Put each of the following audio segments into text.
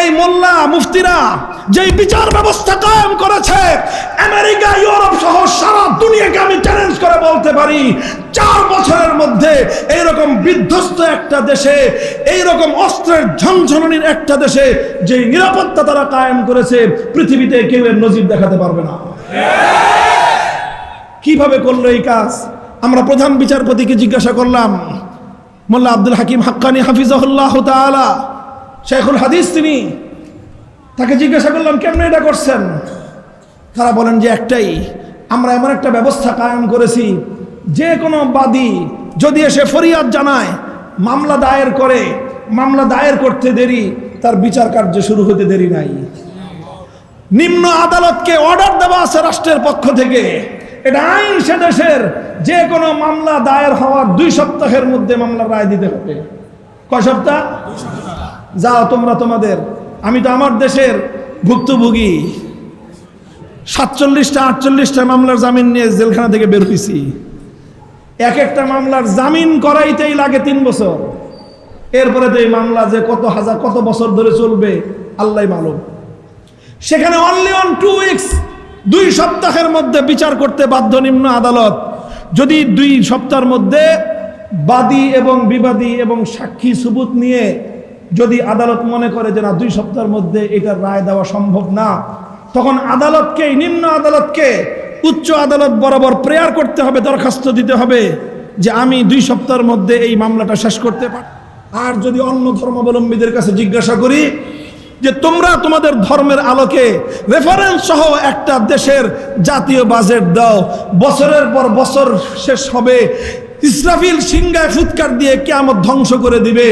এই মোল্লা, মুফতিরা যেই বিচার ব্যবস্থা কায়েম করেছে, আমেরিকা, ইউরোপ সহ সারা দুনিয়াকে আমি চ্যালেঞ্জ করে বলতে পারি, চার বছরের মধ্যে এইরকম বিধ্বস্ত একটা দেশে, এইরকম অস্ত্রের ঝনঝননির একটা দেশে যে নিরাপত্তা তারা কায়েম করেছে, পৃথিবীতে কেউ এর নজির দেখাতে পারবে না। কীভাবে করল এই কাজ? আমরা প্রধান বিচারপতিকে জিজ্ঞাসা করলাম, মোল্লা আব্দুল হাকিম হাক্কানি হাফিজাহুল্লাহ তাআলা শেখুল হাদিস তিনি। তাকে জিজ্ঞাসা করলাম, কেমনে এটা করছেন? তারা বলেন যে, একটাই, আমরা এমন একটা ব্যবস্থা কায়েম করেছি, যে কোনো বাদী যদি এসে ফরিয়াদ জানায়, মামলা দায়ের করে, মামলা দায়ের করতে দেরি, তার বিচার কার্য শুরু হতে দেরি নাই। নিম্ন আদালতকে অর্ডার দেওয়া আছে রাষ্ট্রের পক্ষ থেকে। এটা আইন সে দেশের, যে কোনো মামলা দায়ের হওয়ার দুই সপ্তাহের মধ্যে মামলা রায় দিতে হবে। কয় সপ্তাহ? যাও তোমরা তোমাদের। আমি তো আমার দেশের ভুক্তভোগী। সাতচল্লিশটা, আটচল্লিশটা মামলার জামিন নিয়ে জেলখানা থেকে বের হয়েছি এক একটা মামলার জামিন করাইতেই লাগে তিন বছর। এরপরে তো এই মামলা যে কত হাজার, কত বছর ধরে চলবে আল্লাহ মালুম। সেখানে অনলি অন টু উইকস দুই সপ্তাহের মধ্যে বিচার করতে বাধ্য নিম্ন আদালত। যদি দুই সপ্তাহের মধ্যে বাদী এবং বিবাদী এবং সাক্ষী সুবুত নিয়ে যদি আদালত মনে করে যে না, দুই সপ্তাহের মধ্যে এটার রায় দেওয়া সম্ভব না, তখন আদালতকে নিম্ন আদালতকে উচ্চ আদালত বরাবর প্রেয়ার করতে হবে, দরখাস্ত দিতে হবে যে আমি দুই সপ্তাহের মধ্যে এই মামলাটা শেষ করতে পারি। আর যদি অন্য ধর্মাবলম্বীদের কাছে জিজ্ঞাসা করি যে তোমরা তোমাদের ধর্মের আলোকে রেফারেন্স সহ একটা দেশের জাতীয় বাজেট দাও, বছরের পর বছর শেষ হবে, ইসরাফিল সিংগায় ফুৎকার দিয়ে কেমন ধ্বংস করে দিবে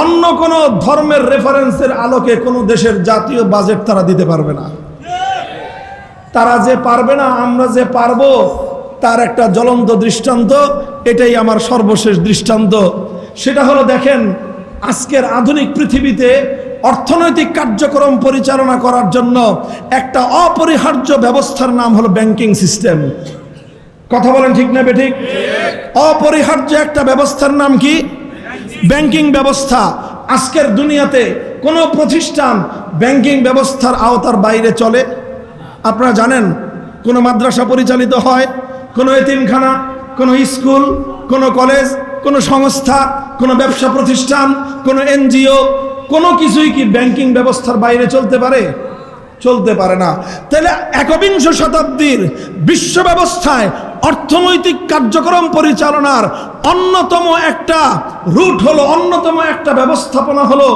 অন্য কোনো ধর্মের রেফারেন্সের আলোকে কোনো দেশের জাতীয় বাজেট তারা দিতে পারবে না। তারা যে পারবে না, আমরা যে পারব, তার একটা জ্বলন্ত দৃষ্টান্ত, এটাই আমার সর্বশেষ দৃষ্টান্ত। সেটা হলো দেখেন, আজকের আধুনিক পৃথিবীতে অর্থনৈতিক কার্যক্রম পরিচালনা করার জন্য একটা অপরিহার্য ব্যবস্থার নাম হলো ব্যাংকিং সিস্টেম কথা বলেন ঠিক না বেঠিক অপরিহার্য একটা ব্যবস্থার নাম কি? ব্যাংকিং ব্যবস্থা। আজকের দুনিয়াতে কোনো প্রতিষ্ঠান ব্যাংকিং ব্যবস্থার আওতার বাইরে চলে। আপনারা জানেন, কোনো মাদ্রাসা পরিচালিত হয়, কোনো এতিমখানা, কোনো স্কুল, কোনো কলেজ, কোনো সংস্থা, কোনো ব্যবসা প্রতিষ্ঠান, কোনো এনজিও, কোনো কিছুই কি ব্যাংকিং ব্যবস্থার বাইরে চলতে পারে? চলতে পারে না। তাহলে একবিংশ শতাব্দীর বিশ্ব ব্যবস্থায় অর্থনৈতিক কার্যক্রম পরিচালনার অন্যতম একটা রুট হলো অন্যতম একটা ব্যবস্থাপনা হলো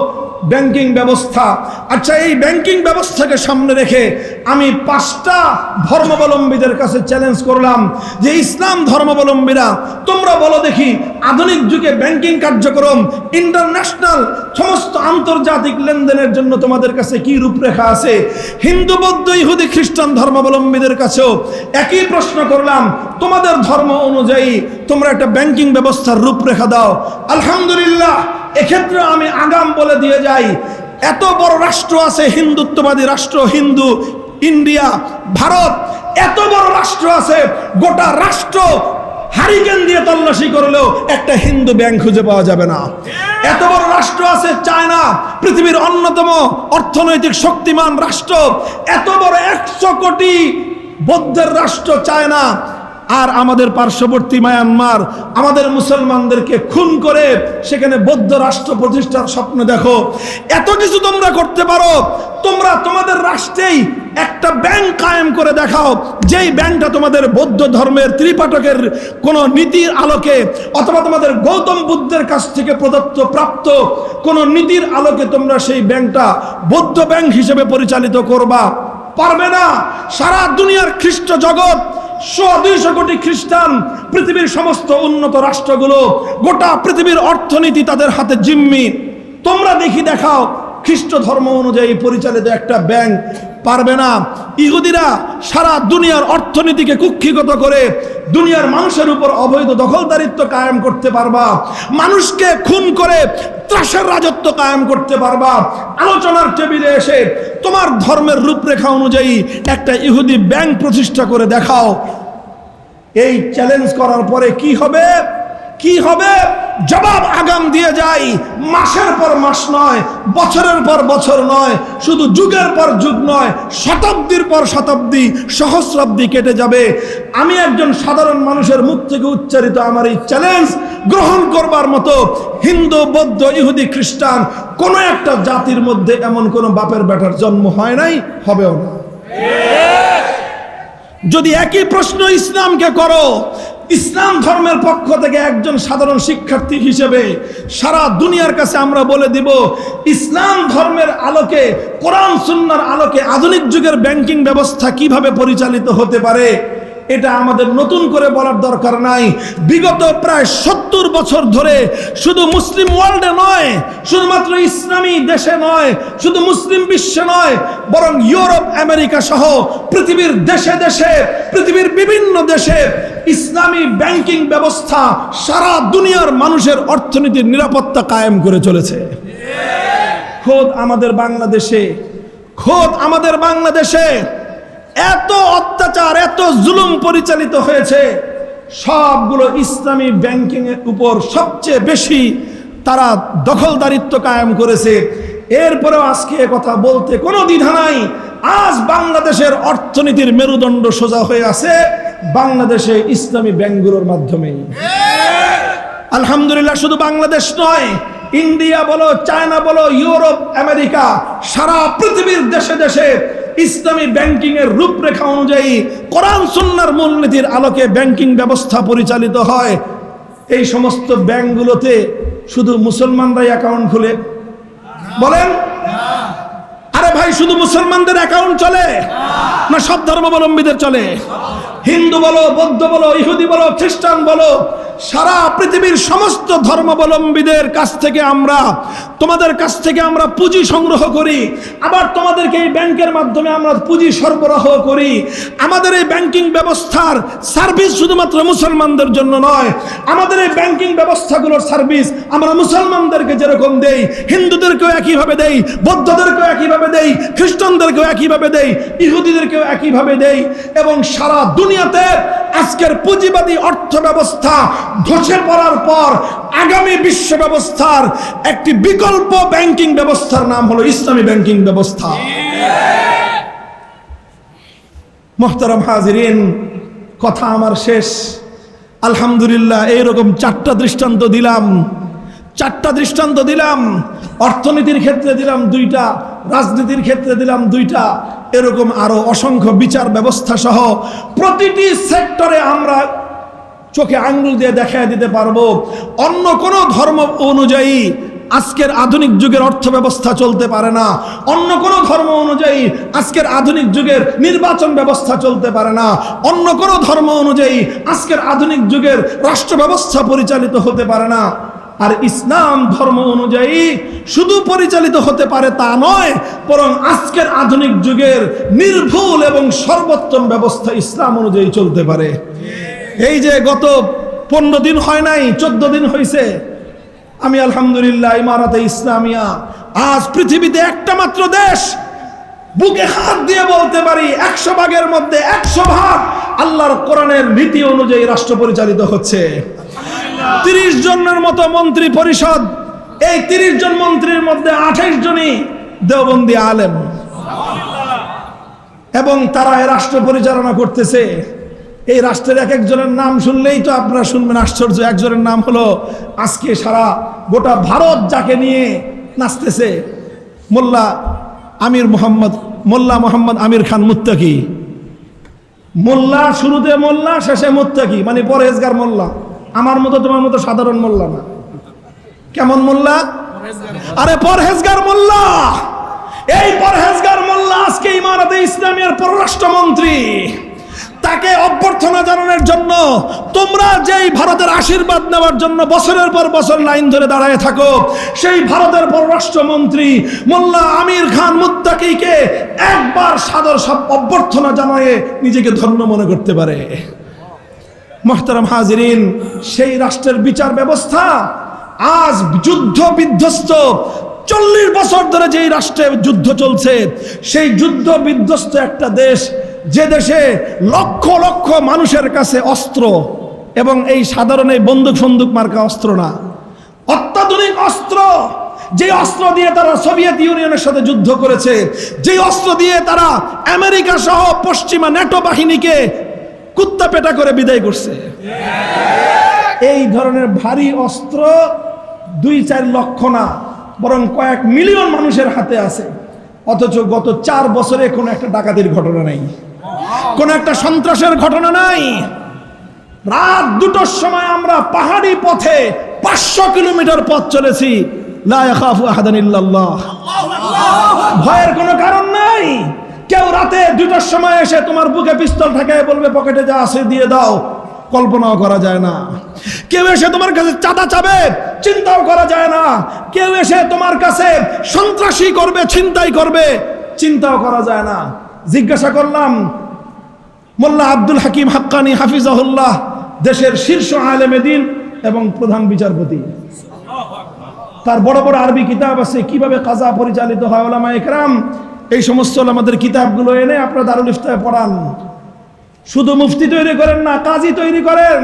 ব্যাংকিং ব্যবস্থা। আচ্ছা এই ব্যাংকিং ব্যবস্থাকে সামনে রেখে আমি পাঁচটা ধর্মাবলম্বীদের কাছে চ্যালেঞ্জ করলাম যে ইসলাম ধর্মাবলম্বীরা, তোমরা বলো দেখি আধুনিক যুগে ব্যাংকিং কার্যক্রম ইন্টারন্যাশনাল সমস্ত আন্তর্জাতিক লেনদেনের জন্য তোমাদের কাছে কি রূপরেখা আছে? হিন্দু, বৌদ্ধ, ইহুদি, খ্রিস্টান ধর্মাবলম্বীদের কাছেও একই প্রশ্ন করলাম, তোমাদের ধর্ম অনুযায়ী তোমরা একটা ব্যাংকিং ব্যবস্থার রূপরেখা দাও। আলহামদুলিল্লাহ এক্ষেত্রে আমি আগাম বলে দিয়ে যাই, এত বড় রাষ্ট্র আছে, হিন্দুত্ববাদী রাষ্ট্র, হিন্দু, ইন্ডিয়া, ভারত, এত বড় রাষ্ট্র আছে, গোটা রাষ্ট্র হারিকেন দিয়ে তল্লাশি করলেও একটা হিন্দু ব্যাংক খুঁজে পাওয়া যাবে না। এত বড় রাষ্ট্র আছে চায়না, পৃথিবীর অন্যতম অর্থনৈতিক শক্তিমান রাষ্ট্র, এত বড় একশো কোটি বৌদ্ধের রাষ্ট্র চায়না আর আমাদের পার্শ্ববর্তী মায়ানমার আমাদের মুসলমানদেরকে খুন করে সেখানে বৌদ্ধ রাষ্ট্র প্রতিষ্ঠার স্বপ্ন দেখো। এত কিছু তোমরা করতে পারো, তোমরা তোমাদের রাষ্ট্রেই একটা ব্যাংক কায়েম করে দেখাও, যেই ব্যাংকটা তোমাদের বৌদ্ধ ধর্মের ত্রিপাঠকের কোনো নীতির আলোকে অথবা তোমাদের গৌতম বুদ্ধের কাছ থেকে প্রদত্ত প্রাপ্ত কোনো নীতির আলোকে তোমরা সেই ব্যাংকটা বৌদ্ধ ব্যাংক হিসেবে পরিচালিত করবা। পারবে না, সারা দুনিয়ার খ্রিস্ট জগৎ দুইশো কোটি খ্রিস্টান পৃথিবীর সমস্ত উন্নত রাষ্ট্রগুলো, গোটা পৃথিবীর অর্থনীতি তাদের হাতে জিম্মি। তোমরা দেখি দেখাও, খ্রিস্ট ধর্ম অনুযায়ী পরিচালিত একটা ব্যাংক পারবে না। ইহুদিরা সারা দুনিয়ার অর্থনীতিকে কুক্ষিগত করে দুনিয়ার মানুষের উপর অবৈধ দখলদারিত্ব কায়েম করতে পারবা। মানুষকে খুন করে ত্রাসের রাজত্ব কায়েম করতে পারবা। আলোচনার টেবিলে এসে তোমার ধর্মের রূপরেখা অনুযায়ী একটা ইহুদি ব্যাংক প্রতিষ্ঠা করে দেখাও। এই চ্যালেঞ্জ করার পরে কি হবে? কি হবে? জবাব আগাম দিয়ে যাই। মাসের পর মাস নয় বছরের পর বছর নয় শুধু যুগের পর যুগ নয় শতাব্দীর পর শতাব্দী সহস্রাব্দী কেটে যাবে। আমি একজন সাধারণ মানুষের মুখ থেকে উচ্চারিত আমার এই চ্যালেঞ্জ গ্রহণ করবার মতো হিন্দু বৌদ্ধ ইহুদি খ্রিস্টান কোন একটা জাতির মধ্যে এমন কোন বাপের বেটার জন্ম হয় নাই হবেও না। যদি একই প্রশ্ন ইসলামকে করো ইসলাম ধর্মের পক্ষ থেকে একজন সাধারণ শিক্ষার্থী হিসেবে সারা দুনিয়ার কাছে আমরা বলে দিব, ইসলাম ধর্মের আলোকে, কোরআন সুন্নার আলোকে আধুনিক যুগের ব্যাংকিং ব্যবস্থা কীভাবে পরিচালিত হতে পারে? এটা আমাদের নতুন করে বলার দরকার নাই। বিগত প্রায় সত্তর বছর ধরে শুধু মুসলিম ওয়ার্ল্ডে নয়, শুধুমাত্র ইসলামী দেশে নয়, শুধু মুসলিম বিশ্বে নয়, বরং ইউরোপ, আমেরিকা সহ পৃথিবীর দেশে দেশে, পৃথিবীর বিভিন্ন দেশে ইসলামী ব্যাংকিং ব্যবস্থা সারা দুনিয়ার মানুষের অর্থনীতির নিরাপত্তা কায়েম করে চলেছে। খোদ আমাদের বাংলাদেশে, খোদ আমাদের বাংলাদেশে এত অত্যাচার, এত জুলুম পরিচালিত হয়েছে, সবগুলো ইসলামী ব্যাংকিং এর উপর সবচেয়ে বেশি তারা দখলদারিত্ব কায়েম করেছে। এরপরেও আজকে কথা বলতে কোনো দ্বিধা নাই। আজ বাংলাদেশের অর্থনীতির মেরুদণ্ড সোজা হয়ে আছে বাংলাদেশে ইসলামী ব্যাংকগুলোর মাধ্যমে। আলহামদুলিল্লাহ শুধু বাংলাদেশ নয়, ইন্ডিয়া বলো, চায়না বলো, ইউরোপ, আমেরিকা, সারা পৃথিবীর দেশে দেশে ইসলামী ব্যাংকিং এর রূপরেখা অনুযায়ী কোরআন, সুন্নার মূলনীতির আলোকে ব্যাংকিং ব্যবস্থা পরিচালিত হয়। এই সমস্ত ব্যাংকগুলোতে শুধু মুসলমানরাই অ্যাকাউন্ট খুলে। বলেন? আরে ভাই, শুধু মুসলমানদের অ্যাকাউন্ট চলে? না সব ধর্মাবলম্বীদের চলে? হিন্দু বলো, বৌদ্ধ বলো, ইহুদি বলো, খ্রিস্টান বলো, সারা পৃথিবীর সমস্ত ধর্মাবলম্বীদের কাছ থেকে আমরা, তোমাদের কাছ থেকে আমরা পুঁজি সংগ্রহ করি। আবার তোমাদেরকে এই ব্যাংকের মাধ্যমে আমরা পুঁজি সরবরাহ করি। আমাদের এই ব্যাংকিং ব্যবস্থার সার্ভিস শুধুমাত্র মুসলমানদের জন্য নয়, আমাদের এই ব্যাংকিং ব্যবস্থাগুলোর সার্ভিস আমরা মুসলমানদেরকে যেরকম দেই, হিন্দুদেরকেও একইভাবে দেই, বৌদ্ধদেরকেও একইভাবে দেই, খ্রিস্টানদেরকেও একইভাবে দেই, ইহুদিদেরকেও একইভাবে দেই, এবং সারা দুনিয়াতে আজকের পুঁজিবাদী অর্থ ব্যবস্থা ধসে পড়ার পর আগামী বিশ্ব ব্যবস্থার একটি বিকল্প ব্যাংকিং ব্যবস্থার নাম হলো ইসলামী ব্যাংকিং ব্যবস্থা। মোহতারাম হাজিরিন, কথা আমার শেষ। আলহামদুলিল্লাহ, এইরকম চারটা দৃষ্টান্ত দিলাম। চারটা দৃষ্টান্ত দিলাম। অর্থনীতির ক্ষেত্রে দিলাম দুইটা, রাজনীতির ক্ষেত্রে দিলাম দুইটা, এরকম আরও অসংখ্য বিচার ব্যবস্থা সহ প্রতিটি সেক্টরে আমরা চোখে আঙ্গুল দিয়ে দেখা দিতে পারব। অন্য কোনো ধর্ম অনুযায়ী আজকের আধুনিক যুগের অর্থ ব্যবস্থা চলতে পারে না। অন্য কোনো ধর্ম অনুযায়ী আজকের আধুনিক যুগের নির্বাচন ব্যবস্থা চলতে পারে না। অন্য কোনো ধর্ম অনুযায়ী আজকের আধুনিক যুগের রাষ্ট্র ব্যবস্থা পরিচালিত হতে পারে না। আর ইসলাম ধর্ম অনুযায়ী শুধু পরিচালিত হতে পারে তা নয়, বরং আজকের আধুনিক যুগের নির্ভুল এবং সর্বোত্তম ব্যবস্থা ইসলাম অনুযায়ী চলতে পারে। এই যে গত পনেরো দিন হয় নাই, চোদ্দ দিন হয়েছে আমি আলহামদুলিল্লাহ ইমারাতে ইসলামিয়া, আজ পৃথিবীতে একটা মাত্র দেশ, বুকে হাত দিয়ে বলতে পারি, একশো ভাগের মধ্যে একশো ভাগ আল্লাহর কোরআনের নীতি অনুযায়ী রাষ্ট্র পরিচালিত হচ্ছে। তিরিশ জনের মতো মন্ত্রী পরিষদ। এই তিরিশ জন মন্ত্রীর মধ্যে আঠাইশ জনই দেওবন্দি আলেম। এবং তারা এই রাষ্ট্র পরিচালনা করতেছে। এই রাষ্ট্রের এক একজনের নাম শুনলেই তো আপনারা শুনবেন আশ্চর্য। একজনের নাম হলো আজকে সারা গোটা ভারত যাকে নিয়ে নাচতেছে, মোল্লা আমির মোহাম্মদ, মোল্লা মোহাম্মদ আমির খান মুত্তাকি। মোল্লা শুরুতে মোল্লা, শেষে মুত্তাকি মানে পরহেজগার মোল্লা। আমার মতো তোমার মতো সাধারণ মোল্লা না। কেমন মোল্লা? আরে পরহেজগার মোল্লা! এই পরহেজগার মোল্লা আজকে ইমারতে ইসলামের পররাষ্ট্রমন্ত্রী। তাকে অভ্যর্থনা জানানোর জন্য তোমরা যেই ভারতের আশীর্বাদ নেওয়ার জন্য বছরের পর বছর লাইন ধরে দাঁড়ায় থাকো, সেই ভারতের পররাষ্ট্রমন্ত্রী মোল্লা আমির খান মুত্তাকিকে একবার সাদর সব অভ্যর্থনা জানায় নিজেকে ধন্য মনে করতে পারে। মোহতারাম হাজিরিন, সেই রাষ্ট্রের বিচার ব্যবস্থা আজ যুদ্ধ বিধ্বস্ত। চল্লিশ বছর ধরে যেই রাষ্ট্রে যুদ্ধ চলছে, সেই যুদ্ধ বিধ্বস্ত একটা দেশ, যে দেশে লক্ষ লক্ষ মানুষের কাছে অস্ত্র এবং এই সাধারণ এই বন্দুক সন্দুক মার্কা অস্ত্র না। অত্যাধুনিক অস্ত্র যে অস্ত্র দিয়ে তারা সোভিয়েত ইউনিয়নের সাথে যুদ্ধ করেছে যে অস্ত্র দিয়ে তারা আমেরিকা সহ পশ্চিমা ন্যাটো বাহিনীকে কুত্তা পেটা করে বিদায় করছে। এই ধরনের ভারী অস্ত্র দুই চার লক্ষ না, বরং কয়েক মিলিয়ন মানুষের হাতে আছে। অথচ গত চার বছরে কোনো একটা ডাকাতির ঘটনা নাই। কোনো একটা সন্ত্রাসের ঘটনা নাই। রাত দুটোর সময় আমরা পাহাড়ি পথে পাঁচশো কিলোমিটার পথ চলেছি। ভয়ের কোনো কেউ রাতে দুটোর সময় এসে তোমার বুকে পিস্তল ঠেকায় বলবে, পকেটে যা আছে দিয়ে দাও। কল্পনাও করা যায় না। কেউ এসে তোমার কাছে চাঁদা চাবে, চিন্তাও করা যায় না। কেউ এসে তোমার কাছে সন্ত্রাসী করবে, ছিনতাই করবে, চিন্তাও করা যায় না। জিজ্ঞাসা করলাম, মোল্লা আব্দুল হাকিম হাক্কানি হাফিজাহুল্লাহ, দেশের শীর্ষ আলেমে দিন এবং প্রধান বিচারপতি। তার বড় বড় আরবি কিতাব আছে, কীভাবে কাজা পরিচালিত হয় ওলামা একরাম এই সমস্ত আমাদের কিতাবগুলো এনে আপনারা দারুল ইফতায় পড়ান। শুধু মুফতি তৈরি করেন না, কাজী তৈরি করেন।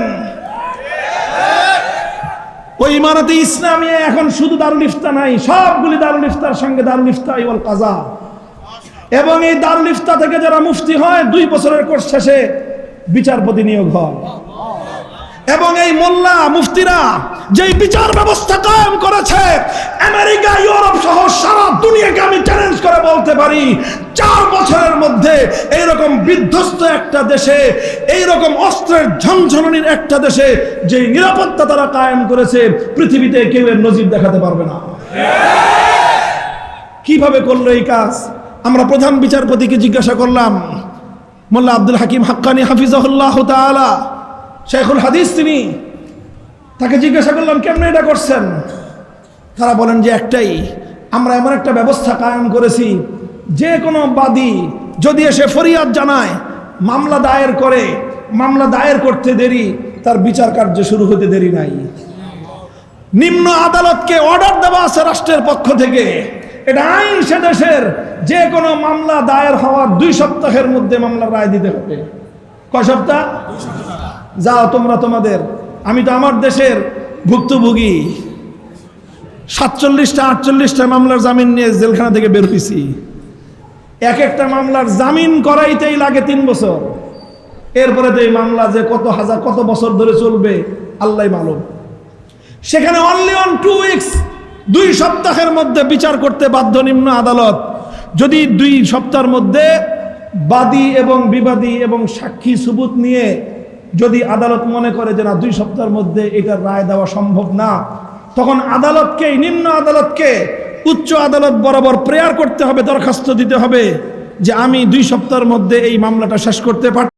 ওই ইমারতে ইসলামী এখন শুধু দারুল ইফতা নাই, সবগুলি দারুল ইফতার সঙ্গে দারুল ইফতা ইওয়াল কাজা। এবং এই দারুল ইফতা থেকে যারা মুফতি হয়, দুই বছরের কোর্স শেষে বিচারপতি নিয়োগ হয়। এবং এই মোল্লা মুফতিরা যেই বিচার ব্যবস্থা কায়েম করেছে, আমেরিকা, ইউরোপ সহ সারা দুনিয়াকে আমি চ্যালেঞ্জ করে বলতে পারি, চার বছরের মধ্যে এইরকম বিধ্বস্ত একটা দেশে, এইরকম অস্ত্রের ঝনঝননির একটা দেশে যে নিরাপত্তা তারা কায়েম করেছে, পৃথিবীতে কেউ এর নজির দেখাতে পারবে না। কীভাবে করল এই কাজ? আমরা প্রধান বিচারপতিকে জিজ্ঞাসা করলাম, মোল্লা আব্দুল হাকিম হাক্কানি হাফিজাহুল্লাহ তাআলা শেখুল হাদিস তিনি। তাকে জিজ্ঞাসা করলাম, কেমনে এটা করছেন? তারা বলেন যে একটাই, আমরা এমন একটা ব্যবস্থা কায়েম করেছি, যে কোনো বাদী যদি এসে ফরিয়াদ জানায়, মামলা দায়ের করে, মামলা দায়ের করতে দেরি, তার বিচার কার্য শুরু হতে দেরি নাই। নিম্ন আদালতকে অর্ডার দেওয়া আছে রাষ্ট্রের পক্ষ থেকে। এটা আইন সে দেশের, যে কোনো মামলা দায়ের হওয়ার দুই সপ্তাহের মধ্যে মামলার রায় দিতে হবে। কয় সপ্তাহ? যাও তোমরা তোমাদের। আমি তো আমার দেশের ভুক্তভোগী। সাতচল্লিশটা, আটচল্লিশটা মামলার জামিন নিয়ে জেলখানা থেকে বের হয়েছি এক একটা মামলার জামিন করাইতেই লাগে তিন বছর। এরপরে তো এই মামলা যে কত হাজার, কত বছর ধরে চলবে আল্লাহ মালুম। সেখানে অনলি অন টু উইকস দুই সপ্তাহের মধ্যে বিচার করতে বাধ্য নিম্ন আদালত। যদি দুই সপ্তাহের মধ্যে বাদী এবং বিবাদী এবং সাক্ষী সুবুত নিয়ে যদি আদালত মনে করে যে না, দুই সপ্তাহের মধ্যে এটার রায় দেওয়া সম্ভব না, তখন আদালতকে, নিম্ন আদালতকে, উচ্চ আদালত বরাবর প্রেয়ার করতে হবে, দরখাস্ত দিতে হবে যে আমি দুই সপ্তাহের মধ্যে এই মামলাটা শেষ করতে পার